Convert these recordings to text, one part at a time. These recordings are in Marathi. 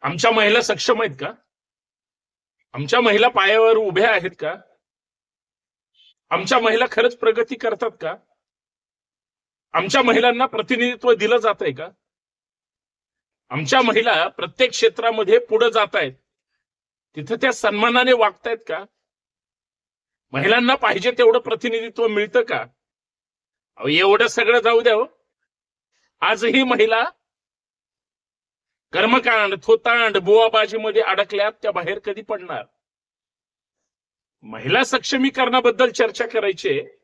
आमच्या महिला सक्षम आहेत का? आमच्या महिला पायावर उभ्या आहेत का? आमच्या महिला खरंच प्रगती करतात का? आमच्या महिलांना प्रतिनिधित्व दिलं जात आहे का? आमच्या महिला प्रत्येक क्षेत्रामध्ये पुढे जात आहेत. तिथं त्या सन्मानाने वागतायत का? महिलांना पाहिजे तेवढं प्रतिनिधित्व मिळतं का? अहो, एवढं सगळं जाऊ द्या हो. आजही महिला कर्मकांड थोतांड बुवाबाजीमध्ये अडकल्यात त्या बाहेर कधी पडणार? महिला सक्षमीकरणाबद्दल चर्चा करायची आहे.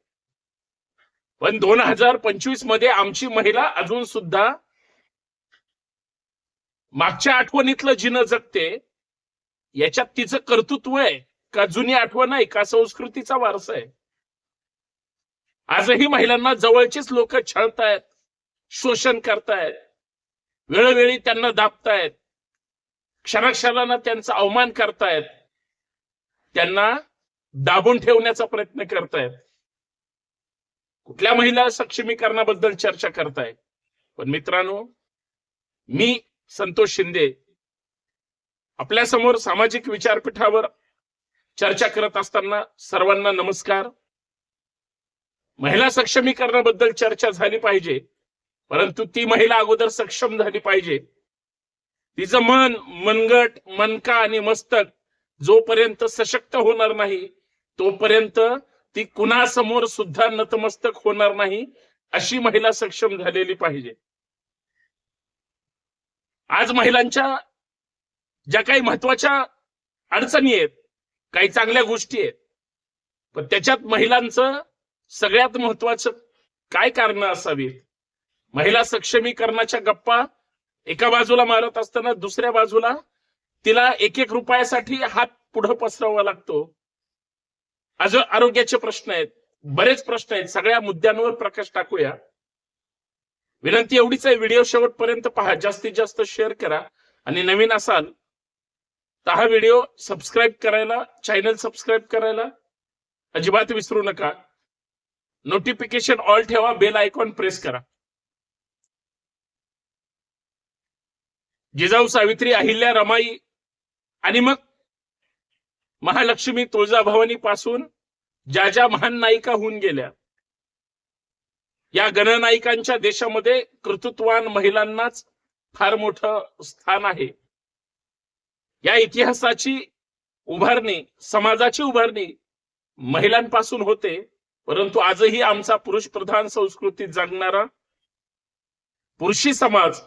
पण दोन हजार पंचवीसमध्ये आमची महिला अजून सुद्धा मागच्या आठवणीतलं जिनं जगते याच्यात तिचं कर्तृत्व आहे. का जुनी आठवण आहे का संस्कृतीचा वारसा आहे. आजही महिलांना जवळचीच लोक छळतायत शोषण करतायत. वेळोवेळी त्यांना दाबतायत. क्षणाक्षणाला त्यांचा अवमान करतायत. त्यांना दाबून ठेवण्याचा प्रयत्न करतायत. कुठल्या महिला सक्षमीकरणाबद्दल चर्चा करताय पण मित्रांनो मी संतोष शिंदे आपल्यासमोर सामाजिक विचारपीठावर चर्चा करत असताना सर्वांना नमस्कार. महिला सक्षमीकरणाबद्दल चर्चा झाली पाहिजे. परंतु ती महिला अगोदर सक्षम झाली पाहिजे. तिचं मन मनगट मनका आणि मस्तक जोपर्यंत सशक्त होणार नाही तोपर्यंत ती कुणासमोर सुद्धा नतमस्तक होणार नाही अशी महिला सक्षम झालेली पाहिजे. आज महिलांच्या ज्या काही महत्त्वाच्या अडचणी आहेत काही चांगल्या गोष्टी आहेत पण त्याच्यात महिलांचं सगळ्यात महत्वाचं काय कारण असावीत? महिला सक्षमीकरणाच्या गप्पा एका बाजूला मारत असताना दुसऱ्या बाजूला तिला एक एक रुपयासाठी हात पुढे पसरावा लागतो. अजून आरोग्याचे प्रश्न आहेत. बरेच प्रश्न आहेत. सगळ्या मुद्द्यांवर प्रकाश टाकूया. विनंती एवढीच आहे. व्हिडिओ शेवटपर्यंत पहा. जास्तीत जास्त शेअर करा. आणि नवीन असाल तर हा व्हिडिओ सबस्क्राईब करायला चॅनल सबस्क्राईब करायला अजिबात विसरू नका. नोटिफिकेशन ऑल ठेवा. बेल आयकॉन प्रेस करा. जिजाऊ सावित्री अहिल्या रमाई आणि मग महालक्ष्मी तुळजाभवानी पासून ज्या ज्या महान नायिका होऊन गेल्या या गणनायिकांच्या देशामध्ये कर्तृत्वान महिलांनाच फार मोठं स्थान आहे. या इतिहासाची उभारणी समाजाची उभारणी महिलांपासून होते परंतु आजही आमचा पुरुष प्रधान संस्कृतीत जगणारा पुरुषी समाज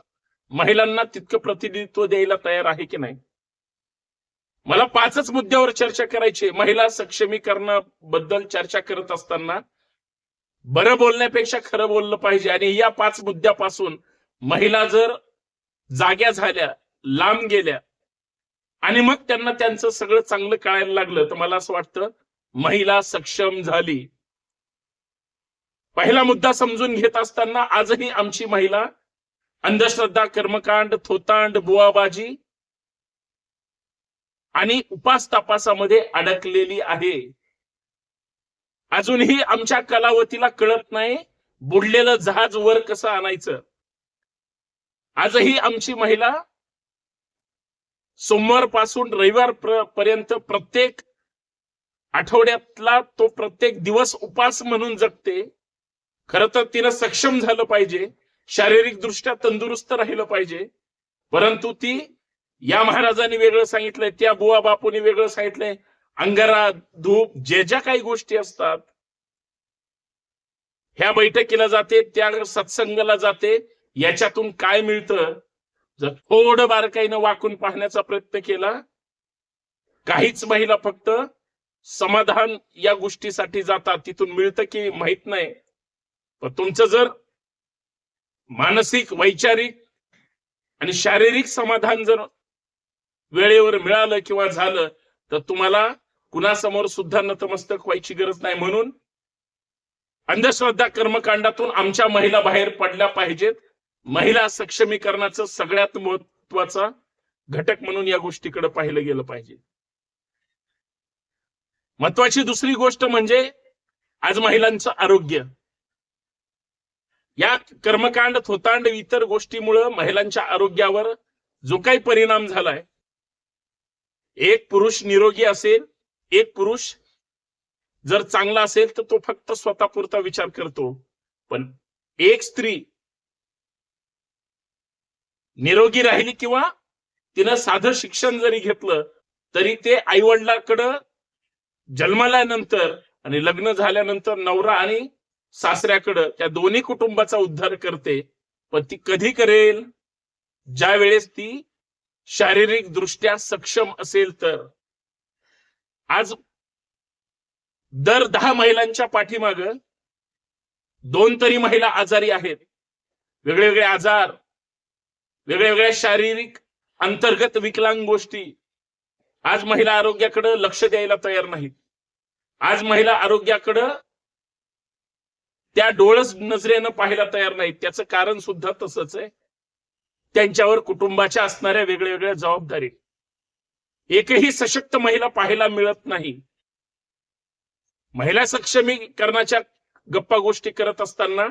महिलांना तितकं प्रतिनिधित्व द्यायला तयार आहे की नाही? मला पाचच मुद्द्यावर चर्चा करायची आहे. महिला सक्षमीकरणाबद्दल चर्चा करत असताना बरं बोलण्यापेक्षा खरं बोललं पाहिजे. आणि या पाच मुद्द्यापासून महिला जर जाग्या झाल्या लांब गेल्या आणि मग त्यांना त्यांचं सगळं चांगलं कळायला लागलं तर मला असं वाटतं महिला सक्षम झाली. पहिला मुद्दा समजून घेत असताना आजही आमची महिला अंधश्रद्धा कर्मकांड थोतांड बुवाबाजी आणि उपास तपासामध्ये अडकलेली आहे. अजूनही आमच्या कलावतीला कळत नाही बुडलेलं जहाज वर कसं आणायचं. आजही आमची महिला सोमवारपासून रविवार पर्यंत प्रत्येक आठवड्यातला तो प्रत्येक दिवस उपास म्हणून जगते. खर तर तिनं सक्षम झालं पाहिजे. शारीरिक दृष्ट्या तंदुरुस्त राहिलं पाहिजे. परंतु ती या महाराजांनी वेगळं सांगितलंय त्या बुवा बापूनी वेगळं सांगितलंय. अंगारा धूप जे ज्या काही गोष्टी असतात ह्या बैठकीला जाते त्या सत्संगाला जाते याच्यातून काय मिळतं? जर थोडं बारकाईनं वाकून पाहण्याचा प्रयत्न केला काहीच महिला फक्त समाधान या गोष्टीसाठी जातात तिथून मिळतं की माहीत नाही. पण तुमचं जर मानसिक वैचारिक आणि शारीरिक समाधान जर वेळेवर मिळालं किंवा झालं तर तुम्हाला कुणासमोर सुद्धा नतमस्तक व्हायची गरज नाही. म्हणून अंधश्रद्धा कर्मकांडातून आमच्या महिला बाहेर पडल्या पाहिजेत. महिला सक्षमीकरणाचं सगळ्यात महत्त्वाचा घटक म्हणून या गोष्टीकडे पाहिलं गेलं पाहिजे. महत्वाची दुसरी गोष्ट म्हणजे आज महिलांचं आरोग्य. या कर्मकांड थोतांड इतर गोष्टीमुळं महिलांच्या आरोग्यावर जो काही परिणाम झालाय एक पुरुष निरोगी असेल एक पुरुष जर चांगला असेल तर तो फक्त स्वतःपुरता विचार करतो. पण एक स्त्री निरोगी राहिली किंवा तिनं साधं शिक्षण जरी घेतलं तरी ते आईवडिलाकडं जन्माल्यानंतर आणि लग्न झाल्यानंतर नवरा आणि सासऱ्याकडं त्या दोन्ही कुटुंबाचा उद्धार करते. पण ती कधी करेल? ज्या वेळेस ती शारीरिक दृष्ट्या सक्षम असेल तर. आज दर दहा महिलांच्या पाठीमाग दोन तरी महिला आजारी आहेत. वेगळे वेगळे आजार वेगळ्या वेगळ्या शारीरिक अंतर्गत विकलांग गोष्टी. आज महिला आरोग्याकडे लक्ष द्यायला तयार नाहीत. आज महिला आरोग्याकडं त्या डोळस नजरेनं पाहायला तयार नाहीत. त्याचं कारण सुद्धा तसंच आहे. त्यांच्यावर कुटुंबाच्या असणाऱ्या वेगळ्या वेगळ्या जबाबदारी. एकही सशक्त महिला पाहायला मिळत नाही. महिला सक्षमीकरणाच्या गप्पा गोष्टी करत असताना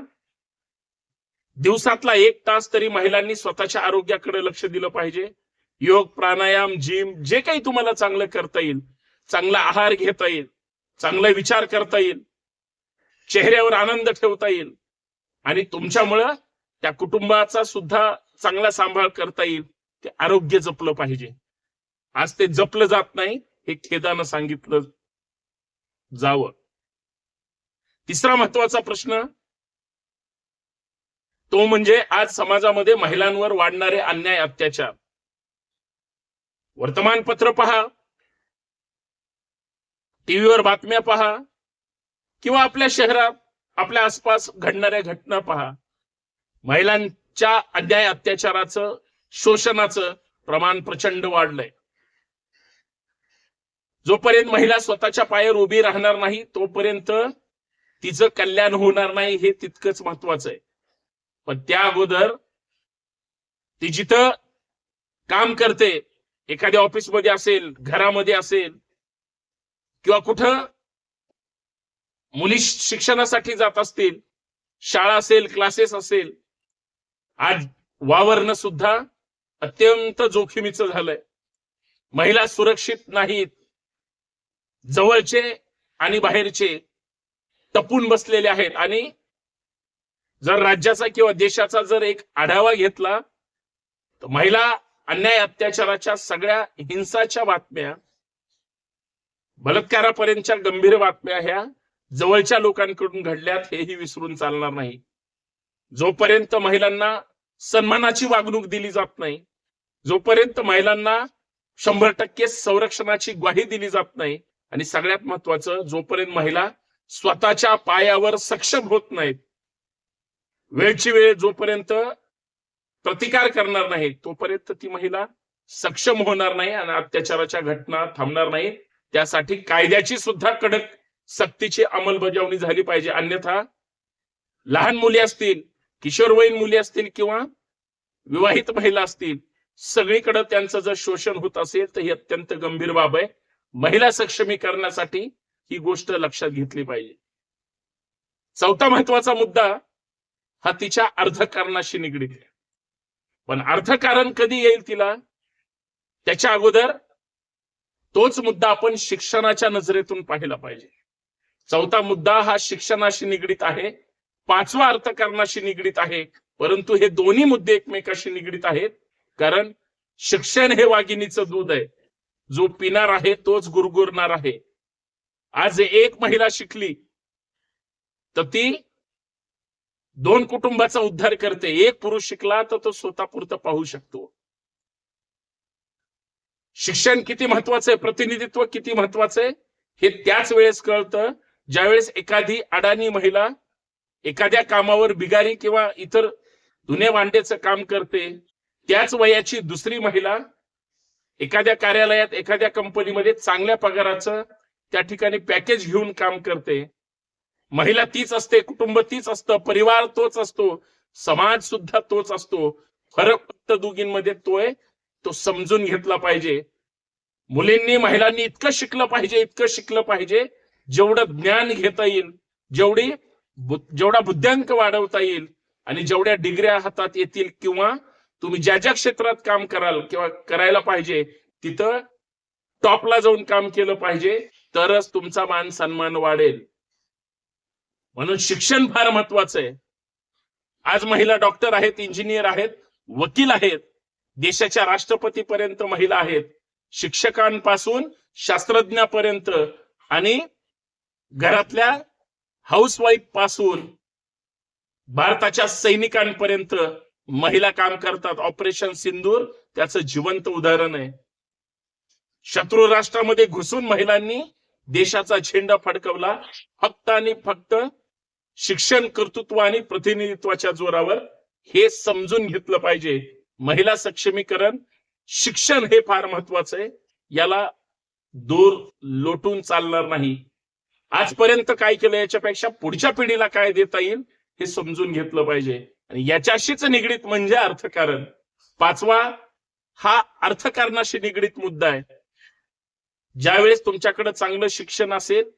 दिवसातला एक तास तरी महिलांनी स्वतःच्या आरोग्याकडे लक्ष दिलं पाहिजे. योग प्राणायाम जिम जे काही तुम्हाला चांगलं करता येईल चांगला आहार घेता येईल चांगला विचार करता येईल चेहऱ्यावर आनंद ठेवता येईल. आणि तुमच्यामुळं त्या कुटुंबाचा सुद्धा चांगला सांभाळ करता येईल. ते आरोग्य जपलं पाहिजे. आज ते जपलं जात नाही हे खेदानं सांगितलं जावं. तिसरा महत्त्वाचा प्रश्न तो म्हणजे आज समाजामध्ये महिलांवर वाढणारे अन्याय अत्याचार. वर्तमानपत्र पहा. टीव्हीवर बातम्या पहा. किंवा आपल्या शहरात आपल्या आसपास घडणाऱ्या घटना पहा. महिलांच्या अन्याय अत्याचाराचं शोषणाचं प्रमाण प्रचंड वाढलंय. जोपर्यंत महिला स्वतःच्या पायावर उभी राहणार नाही तोपर्यंत तिचं कल्याण होणार नाही हे तितकंच महत्वाचं आहे. पण त्या अगोदर ती जिथं काम करते एखाद्या ऑफिसमध्ये असेल घरामध्ये असेल किंवा कुठं मुली शिक्षणासाठी जात असतील शाळा असेल क्लासेस असेल आज वावरणं सुद्धा अत्यंत जोखमीचं झालंय. महिला सुरक्षित नाहीत. जवळचे आणि बाहेरचे तपून बसलेले आहेत. आणि जर राज्याचा किंवा देशाचा जर एक आढावा घेतला तर महिला अन्याय अत्याचाराच्या सगळ्या हिंसाच्या बातम्या बलात्कारापर्यंतच्या गंभीर बातम्या ह्या जवळच्या लोकांकडून घडल्यात हेही विसरून चालणार नाही. जोपर्यंत महिलांना सन्मानाची वागणूक दिली जात नाही जोपर्यंत महिलांना शंभर टक्के संरक्षणाची ग्वाही दिली जात नाही आणि सगळ्यात महत्वाचं जोपर्यंत महिला स्वतःच्या पायावर सक्षम होत नाहीत वेळची वेळ जोपर्यंत प्रतिकार करणार नाही तोपर्यंत ती महिला सक्षम होणार नाही आणि अत्याचाराच्या घटना थांबणार नाही. त्यासाठी कायद्याची सुद्धा कडक सक्तीची अंमलबजावणी झाली पाहिजे. अन्यथा लहान मुली असतील किशोरवयीन मुली असतील किंवा विवाहित महिला असतील सगळीकडे त्यांचं जर शोषण होत असेल तर ही अत्यंत गंभीर बाब आहे. महिला सक्षमीकरणासाठी ही गोष्ट लक्षात घेतली पाहिजे. चौथा महत्त्वाचा मुद्दा हा तिच्या अर्थकारणाशी निगडीत आहे. पण अर्थकारण कधी येईल तिला? त्याच्या अगोदर तोच मुद्दा आपण शिक्षणाच्या नजरेतून पाहिला पाहिजे. चौथा मुद्दा हा शिक्षणाशी निगडीत आहे पाचवा अर्थकारणाशी निगडीत आहे परंतु हे दोन्ही मुद्दे एकमेकाशी निगडीत आहेत कारण शिक्षण हे वाघिणीचं दूध आहे. जो पिणार आहे तोच गुरगुरणार आहे. आज एक महिला शिकली तर ती दोन कुटुंबाचा उद्धार करते. एक पुरुष शिकला तर तो स्वतःपुरतं पाहू शकतो. शिक्षण किती महत्वाचं आहे? प्रतिनिधित्व किती महत्वाचं आहे? हे त्याच वेळेस कळतं. ज्यावेळेस एखादी अडाणी महिला एखाद्या कामावर बिगारी किंवा इतर धुणे भांड्याचं काम करते त्याच वयाची दुसरी महिला एखाद्या कार्यालयात एखाद्या कंपनीमध्ये चांगल्या पगाराचं त्या ठिकाणी पॅकेज घेऊन काम करते. महिला तीच असते कुटुंब तीच असतं परिवार तोच असतो समाज सुद्धा तोच असतो. फरक फक्त दोघींमध्ये तो आहे तो समजून घेतला पाहिजे. मुलींनी महिलांनी इतकं शिकलं पाहिजे इतकं शिकलं पाहिजे जेवढं ज्ञान घेता येईल जेवढी जेवढा बुद्ध्यांक वाढवता येईल आणि जेवढ्या डिग्र्या हातात येतील किंवा तुम्ही ज्या ज्या क्षेत्रात काम कराल किंवा करायला पाहिजे तिथं टॉपला जाऊन काम केलं पाहिजे तरच तुमचा मान सन्मान वाढेल. म्हणून शिक्षण फार महत्वाचं आहे. आज महिला डॉक्टर आहेत इंजिनियर आहेत वकील आहेत देशाच्या राष्ट्रपतीपर्यंत महिला आहेत शिक्षकांपासून शास्त्रज्ञापर्यंत आणि घरातल्या हाऊसवाईफपासून भारताच्या सैनिकांपर्यंत महिला काम करतात. ऑपरेशन सिंदूर त्याचं जिवंत उदाहरण आहे. शत्रू राष्ट्रामध्ये घुसून महिलांनी देशाचा झेंडा फडकवला. फक्त आणि फक्त शिक्षण कर्तृत्व आणि प्रतिनिधित्वाच्या जोरावर हे समजून घेतलं पाहिजे. महिला सक्षमीकरण शिक्षण हे फार महत्वाचं आहे. याला दूर लोटून चालणार नाही. आजपर्यंत काय केलं याच्यापेक्षा पुढच्या पिढीला काय देता येईल हे समजून घेतलं पाहिजे. आणि याच्याशीच निगडीत म्हणजे अर्थकारण. पाचवा हा अर्थकारणाशी निगडीत मुद्दा आहे. ज्यावेळेस तुमच्याकडे चांगलं शिक्षण असेल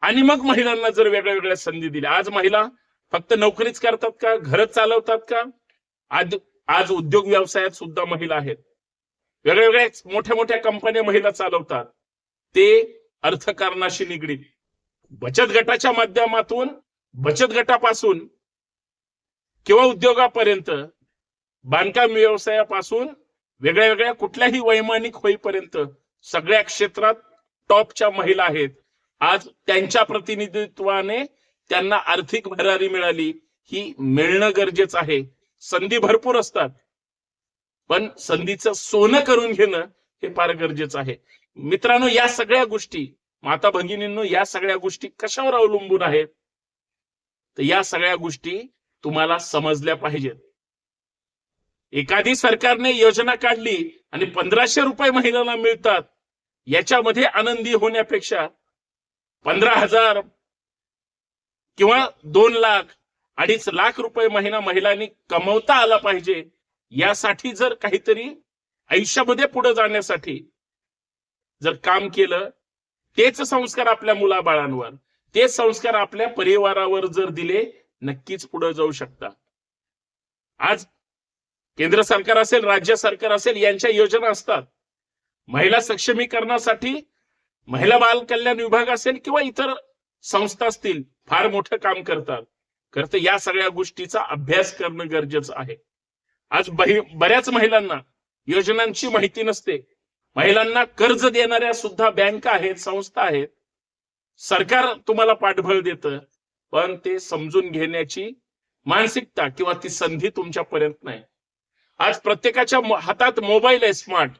आणि मग महिलांना जर वेगळ्या वेगळ्या संधी दिल्या. आज महिला फक्त नोकरीच करतात का? घर चालवतात का? आज आज उद्योग व्यवसायात सुद्धा महिला आहेत. वेगळ्या वेगळ्या मोठ्या मोठ्या कंपन्या महिला चालवतात. ते अर्थकारणाशी निगडीत. बचत गटाच्या माध्यमातून बचत गटापासून किंवा उद्योगापर्यंत बांधकाम व्यवसायापासून वेगळ्या वेगळ्या कुठल्याही वैमानिक होईपर्यंत सगळ्या क्षेत्रात टॉपच्या महिला आहेत. आज त्यांच्या प्रतिनिधित्वाने त्यांना आर्थिक भरारी मिळाली. ही मिळणं गरजेचं आहे. संधी भरपूर असतात. पण संधीचं सोनं करून घेणं हे फार गरजेचं आहे. मित्रांनो या सगळ्या गोष्टी माता भगिनींनो या सगळ्या गोष्टी कशावर अवलंबून आहेत? तर या सगळ्या गोष्टी तुम्हाला समजल्या पाहिजेत. एखादी सरकारने योजना काढली आणि पंधराशे रुपये महिलांना मिळतात याच्यामध्ये आनंदी होण्यापेक्षा पंधरा हजार किंवा दोन लाख अडीच लाख रुपये महिना महिलांनी कमवता आला पाहिजे यासाठी जर काहीतरी आयुष्यामध्ये पुढे जाण्यासाठी जर काम केलं तेच संस्कार आपल्या मुलाबाळांवर तेच संस्कार आपल्या परिवारावर जर दिले नक्कीच पुढे जाऊ शकता आज केंद्र सरकार असेल राज्य सरकार असेल यांच्या योजना असतात. महिला सक्षमीकरणासाठी महिला बाल कल्याण विभाग असेल किंवा इतर संस्था असतील फार मोठं काम करतात. खरं तर या सगळ्या गोष्टीचा अभ्यास करणं गरजेचं आहे. आज बऱ्याच महिलांना योजनांची माहिती नसते. महिलांना कर्ज देणाऱ्या सुद्धा बँका आहेत संस्था आहेत. सरकार तुम्हाला पाठबळ देतं पण ते समजून घेण्याची मानसिकता किंवा ती संधी तुमच्यापर्यंत नाही. आज प्रत्येकाच्या हातात मोबाईल आहे स्मार्ट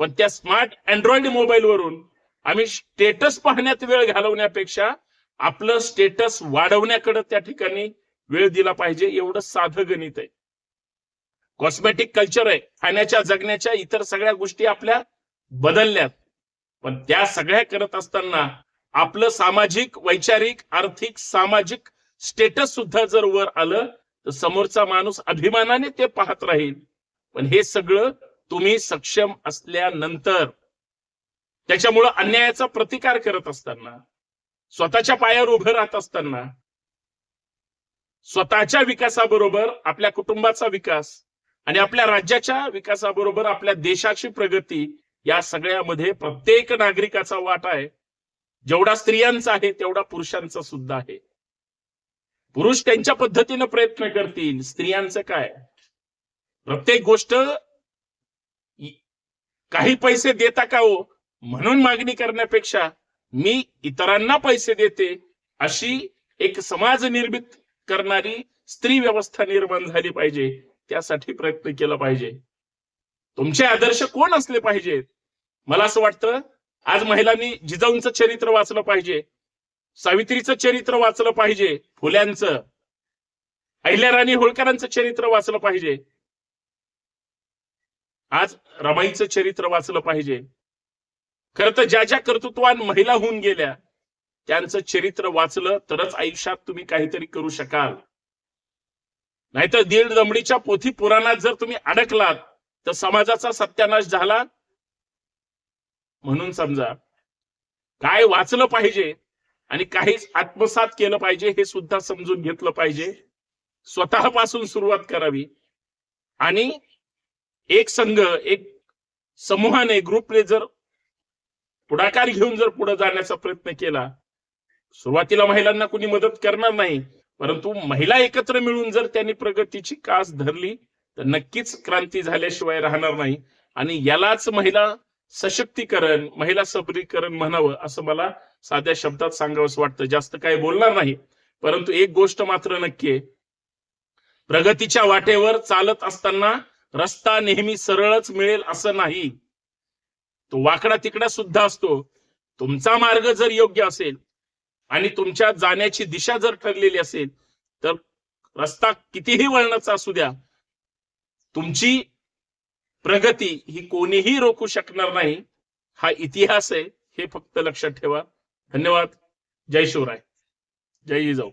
पण त्या स्मार्ट अँड्रॉइड मोबाईल वरून आम्ही स्टेटस पाहण्यात वेळ घालवण्यापेक्षा आपलं स्टेटस वाढवण्याकडे त्या ठिकाणी वेळ दिला पाहिजे एवढं साधं गणित आहे. कॉस्मेटिक कल्चर आहे. खाण्याच्या जगण्याच्या इतर सगळ्या गोष्टी आपल्या बदलल्यात. पण त्या सगळ्या करत असताना आपलं सामाजिक वैचारिक आर्थिक सामाजिक स्टेटस सुद्धा जर वर आलं तर समोरचा माणूस अभिमानाने ते पाहत राहील. पण हे सगळं तुम्ही सक्षम असल्यानंतर त्याच्यामुळं अन्यायाचा प्रतिकार करत असताना स्वतःच्या पायावर उभं राहत असताना स्वतःच्या विकासाबरोबर आपल्या कुटुंबाचा विकास आणि आपल्या राज्याच्या विकासाबरोबर आपल्या देशाची प्रगती या सगळ्यामध्ये प्रत्येक नागरिकाचा वाटा आहे. जेवढा स्त्रियांचा आहे तेवढा पुरुषांचा सुद्धा आहे. पुरुष त्यांच्या पद्धतीनं प्रयत्न करतील. स्त्रियांचं काय? प्रत्येक गोष्ट काही पैसे देता का हो? म्हणून मागणी करण्यापेक्षा मी इतरांना पैसे देते अशी एक समाज निर्मित करणारी स्त्री व्यवस्था निर्माण झाली पाहिजे. त्यासाठी प्रयत्न केला पाहिजे. तुमचे आदर्श कोण असले पाहिजेत मला असं वाटतं आज महिलांनी जिजाऊंचं चरित्र वाचलं पाहिजे. सावित्रीचं चरित्र वाचलं पाहिजे फुल्यांचं. अहिल्याराणी होळकरांचं चरित्र वाचलं पाहिजे. आज रमाईचं चरित्र वाचलं पाहिजे. खरं तर ज्या ज्या कर्तृत्वान महिला होऊन गेल्या त्यांचं चरित्र वाचलं तरच आयुष्यात तुम्ही काहीतरी करू शकाल. नाहीतर दीड दमडीच्या पोथी पुराणात जर तुम्ही अडकलात तर समाजाचा सत्यानाश झाला? म्हणून समजा काय वाचलं पाहिजे आणि काही आत्मसात केलं पाहिजे हे सुद्धा समजून घेतलं पाहिजे. स्वतःपासून सुरुवात करावी. आणि एक संघ एक समूहाने ग्रुपने जर पुढाकार घेऊन जर पुढे जाण्याचा प्रयत्न केला सुरुवातीला महिलांना कुणी मदत करणार नाही परंतु महिला एकत्र मिळून जर त्यांनी प्रगतीची कास धरली तर नक्कीच क्रांती झाल्याशिवाय राहणार नाही. आणि यालाच महिला सशक्तीकरण महिला सबलीकरण म्हणावं असं मला साध्या शब्दात सांगावंच वाटतं. जास्त काही बोलणार नाही. परंतु एक गोष्ट मात्र नक्की आहे. प्रगतीच्या वाटेवर चालत असताना रस्ता नेहमी सरळच मिळेल असं नाही. तो वाकडा तिकडा सुद्धा असतो. तुमचा मार्ग जर योग्य असेल आणि तुमच्या जाण्याची दिशा जर ठरलेली असेल तर रस्ता कितीही वळणाचा असू द्या तुमची प्रगती ही कोणीही रोखू शकणार नाही. हा इतिहास आहे हे फक्त लक्षात ठेवा. धन्यवाद. जय शिवराय. जय जिजाऊ.